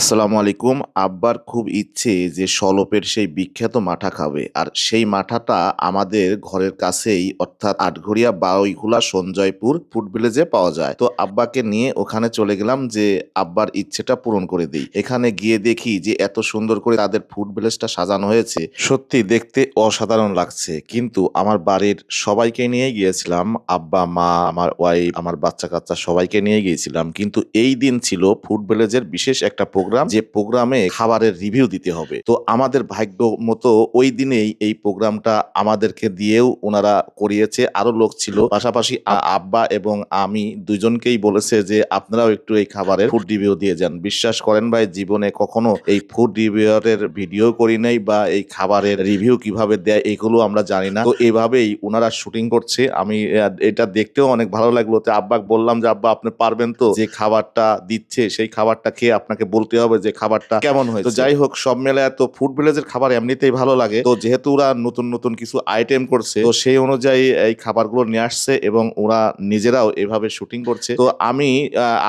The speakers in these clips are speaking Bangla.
আসসালামু আলাইকুম। আব্বার খুব ইচ্ছে যে সলপের সেই বিখ্যাত মাঠা খাবে। আর সেই মাঠাটা আমাদের ঘরের কাছেই, অর্থাৎ আটঘরিয়া বাউইহুলা সঞ্জয়পুর ফুড ভিলেজে পাওয়া যায়। তো আব্বাকে নিয়ে ওখানে চলে গেলাম যে আব্বার ইচ্ছেটা পূরণ করে দিই। এখানে গিয়ে দেখি যে এত সুন্দর করে তাদের ফুড ভিলেজটা সাজানো হয়েছে। সত্যি দেখতে অসাধারণ লাগছে। কিন্তু আমার বাড়ির সবাইকে নিয়ে গিয়েছিলাম। আব্বা, মা, আমার ওয়াইফ আমার বাচ্চা কাচ্চা সবাইকে নিয়ে গিয়েছিলাম। কিন্তু এই দিন ছিল ফুড ভিলেজের বিশেষ একটা প্রোগ্রাম। যে প্রোগ্রামে খাবারের রিভিউ দিতে হবে। তো আমাদের ভাগ্য মতো ওই দিনেই এই প্রোগ্রামটা আমাদেরকে দিয়েও ওনারা করিয়েছে। আরও লোক ছিল। পাশাপাশি আব্বা এবং আমি দুজনকেই বলেছে যে, আপনারাও একটু এই খাবারের ফুড রিভিউ দিয়ে যান। বিশ্বাস করেন ভাই, জীবনে কখনো এই ফুড রিভিউয়ের ভিডিও করি নাই বা এই খাবারের রিভিউ কীভাবে দেয় এগুলো আমরা জানি না। তো এভাবেই ওনারা শুটিং করছে। আমি এটা দেখতেও অনেক ভালো লাগল। তো আব্বাকে বললাম যে, আব্বা, আপনি পারবেন তো? যে খাবারটা দিচ্ছে, সেই খাবারটা খেয়ে আপনাকে বলতে হবে যে খাবারটা কেমন হয় তো যাই হোক, সব মেলে তো ফুড ভিলেজের খাবার এমনিতেই ভালো লাগে। তো যেহেতু ওরা নতুন নতুন কিছু আইটেম করছে, তো সেই অনুযায়ী এই খাবারগুলো নিয়ে আসছে এবং ওরা নিজেরাও এভাবে শুটিং করছে। তো আমি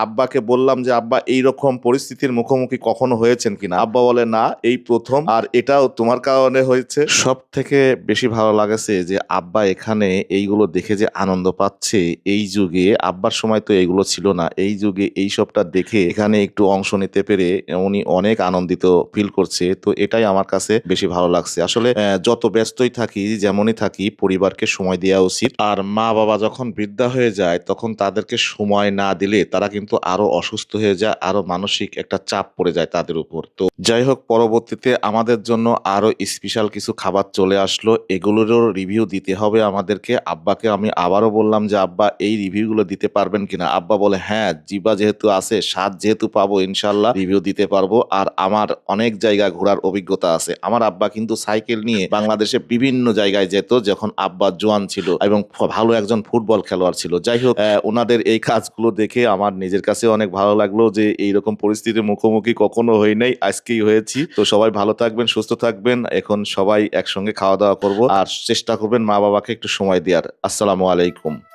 আব্বাকে বললাম যে, আব্বা এই রকম পরিস্থিতির মুখোমুখি কখনো হয়েছেন কিনা? আব্বা বলে, না, এই প্রথম। আর এটাও তোমার কারণে হয়েছে। সব থেকে বেশি ভালো লাগেছে যে, আব্বা এখানে এইগুলো দেখে যে আনন্দ পাচ্ছে। এই যুগে আব্বার সময় তো এইগুলো ছিল না। এই যুগে এই সবটা দেখে এখানে একটু অংশ নিতে পেরে উনি অনেক আনন্দিত ফিল করছে। তো এটাই আমার কাছে বেশি ভালো লাগছে। আসলে যত ব্যস্তই থাকি, যেমনই থাকি, পরিবারকে সময় দেওয়া উচিত। আর মা বাবা যখন বৃদ্ধা হয়ে যায়, তখন তাদেরকে সময় না দিলে তারা কিন্তু আরও অসুস্থ হয়ে যায়, আরও মানসিক একটা চাপ পড়ে যায় তাদের উপর। তো যাই হোক, পরবর্তীতে আমাদের জন্য আরও স্পেশাল কিছু খাবার চলে আসলো। এগুলোরও রিভিউ দিতে হবে আমাদেরকে। আব্বাকে আমি আবারও বললাম যে, আব্বা, এই রিভিউগুলো দিতে পারবেন কিনা? আব্বা বলে হ্যাঁ জিবা যেহেতু আছে, স্বাদ যেহেতু পাবো ইনশাল্লাহ রিভিউ দিতে পারব আর আমার অনেক জায়গা ঘোরার অভিজ্ঞতা আছে। আমার আব্বা কিন্তু সাইকেল নিয়ে বাংলাদেশে বিভিন্ন জায়গায় যেত যখন আব্বা জোয়ান ছিল এবং ভালো একজন ফুটবল খেলোয়াড় ছিল। যাই হোক ওনাদের এই কাজগুলো দেখে আমার নিজের কাছে অনেক ভালো লাগল যে এইরকম পরিস্থিতির মুখোমুখি কখনো হই নাই, আজকেই হয়েছি। তো সবাই ভালো থাকবেন, সুস্থ থাকবেন। এখন সবাই একসঙ্গে খাওয়া দাওয়া করব। আর চেষ্টা করবেন মা বাবাকে একটু সময় দেওয়ার। আসসালামু আলাইকুম।